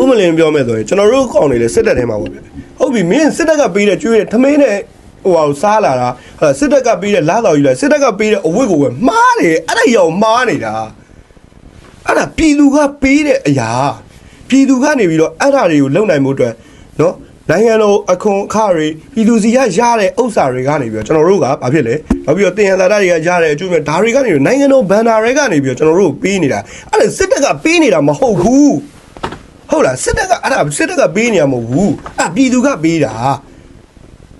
ဥမလင်းပြောမယ်ဆိုရင်ကျွန်တော်တို့ကောင်းနေလေစစ်တပ်ထဲမှာပေါ့ဗျဟုတ်ပြီမင်းစစ်တပ်ကပေးတဲ့ကျွေးတဲ့ထမင်းနဲ့ဟိုဟာကိုစားလာတာဟာစစ်တပ်ကပေးတဲ့လားတော်ယူလိုက်စစ်တပ်ကပေးတဲ့အဝတ်ကိုပဲမှားတယ်အဲ့ဒါရောမှားနေတာအဲ့ဒါပြည်သူကပေးတဲ့အရာပြည်သူကနေပြီးတော့အဲ့ဒါတွေကိုလုံနိုင်မှုအတွက်နော်နိုင်ငံတော်အခွန်အခတွေပြည်သူစီကရတဲ့ဥစ္စာတွေကနေပြီးတော့ကျွန်တော်တို့ကဘာဖြစ်လဲနောက်ပြီးတော့တင်ရသာတွေကရတဲ့အကျိုးမဲ့ဒါတွေကနေပြီးတော့နိုင်ငံတော်ဘန်နာတွေကနေပြီးတော့ကျွန်တော်တို့ပေးနေတာအဲ့ဒါစစ်တပ်ကပေးနေတာမဟုတ်ဘူး ဟုတ်လားစစ်တပ်ကအဲ့ဒါစစ်တပ်ကပေးနေရမဟုတ်ဘူးအဲ့ပြည်သူကပေးတာ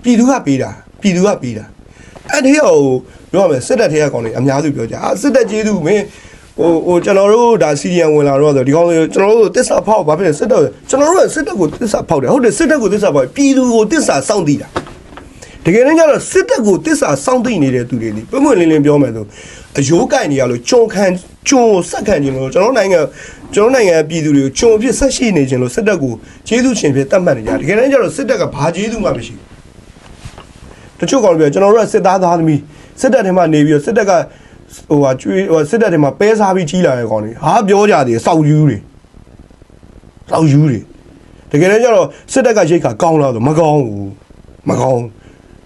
ပြည်သူကပေးတာပြည်သူကပေးတာအဲ့ဒီဟိုပြောရမယ်စစ်တပ်ထဲကကောင်တွေအများစုပြောကြအာစစ်တပ်ကျေးဇူးမင်းဟိုဟိုကျွန်တော်တို့ဒါစီရီယံဝင်လာတော့ဆိုဒီကောင်တွေကျွန်တော်တို့တစ္ဆာဖောက်ဘာဖြစ်လဲစစ်တပ်ကျွန်တော်တို့ကစစ်တပ်ကိုတစ္ဆာဖောက်တယ်ဟုတ်တယ်စစ်တပ်ကိုတစ္ဆာဖောက်ပြည်သူကိုတစ္ဆာစောင့်တည်တာ တကယ်တမ်းကျတော့စစ်တပ်ကိုတစ္ဆာစောင့်တည်နေတဲ့သူတွေလေပုံမှန်လင်းလင်းပြောမယ်ဆိုအယိုးကင်နေရလို့ကြုံခံကြုံကိုစက်ခံခြင်းလို့ကျွန်တော်နိုင်ငံကျွန်တော်နိုင်ငံပြည်သူတွေကိုကြုံဖြစ်ဆက်ရှိနေခြင်းလို့စစ်တပ်ကိုကျေးဇူးရှင်ဖြစ်တတ်မှတ်နေကြတယ်တကယ်တမ်းကျတော့စစ်တပ်ကဘာကျေးဇူးမှမရှိဘူးတချို့ကောင်တွေပြောကျွန်တော်တို့ကစစ်သားသားသမီးစစ်တပ်ထဲမှာနေပြီးတော့စစ်တပ်ကဟိုဟာကျွေးဟိုစစ်တပ်ထဲမှာပဲစားပြီးကြီးလာတဲ့ကောင်တွေဟာပြောကြတယ်စောက်ယူတွေစောက်ယူတွေတကယ်တမ်းကျတော့စစ်တပ်ကရိတ်ခါကောင်းလားဆိုမကောင်းဘူးမကောင်း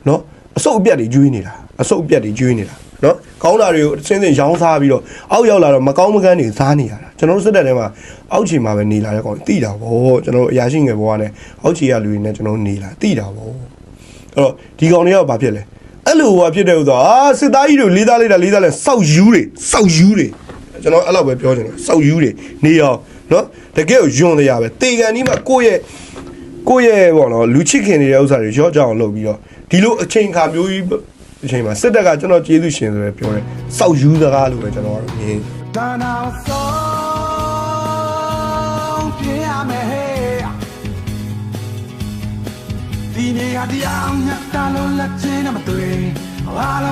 နော်အစုပ်အပြက်တွေကျွေးနေတာအစုပ်အပြက်တွေကျွေးနေတာနော်ကောင်းတာတွေကိုအစင်းစင်းရောင်းစားပြီးတော့အောက်ရောက်လာတော့မကောင်းမကန်းတွေစားနေရတာကျွန်တော်တို့စစ်တပ်ထဲမှာအောက်ခြေမှာပဲနေလာတဲ့ကောင်တိတာဗောကျွန်တော်တို့အရာရှိငယ်ဘဝနဲ့အောက်ခြေရလူတွေနဲ့ကျွန်တော်နေလာတိတာဗောအဲ့တော့ဒီကောင်တွေကဘာဖြစ်လဲအဲ့လိုဘာဖြစ်တယ်ဆိုတော့အာစစ်သားကြီးတွေလေးသားလေးတာလေးသားလဲစောက်ယူတွေစောက်ယူတွေကျွန်တော်အဲ့လောက်ပဲပြောချင်တယ်စောက်ယူတွေနေအောင်နော်တကယ်ကိုယွန်တရားပဲတေကန်ဒီမှာကိုယ့်ရဲ့ ကိုယ့်ရဲ့ပေါ့နော်လူချစ်ခင်နေတဲ့ဥစ္စာတွေရော့ကြအောင်လုပ်ပြီးတော့ဒီလိုအချိန်ခါမျိုးကြီးအချိန်မှာစစ်တပ်ကကျွန်တော်ကျေးဇူးရှင်ဆိုရယ်ပြောတယ်စောက်ယူစကားလို့ပဲကျွန်တော်ကတော့မြင်ဒါနာဆုံးပြရမယ်ဟဲ့ဒီနေ့ဟာတရားညတ်တာလို့လက်ချင်းနဲ့မတွေ့အားလုံး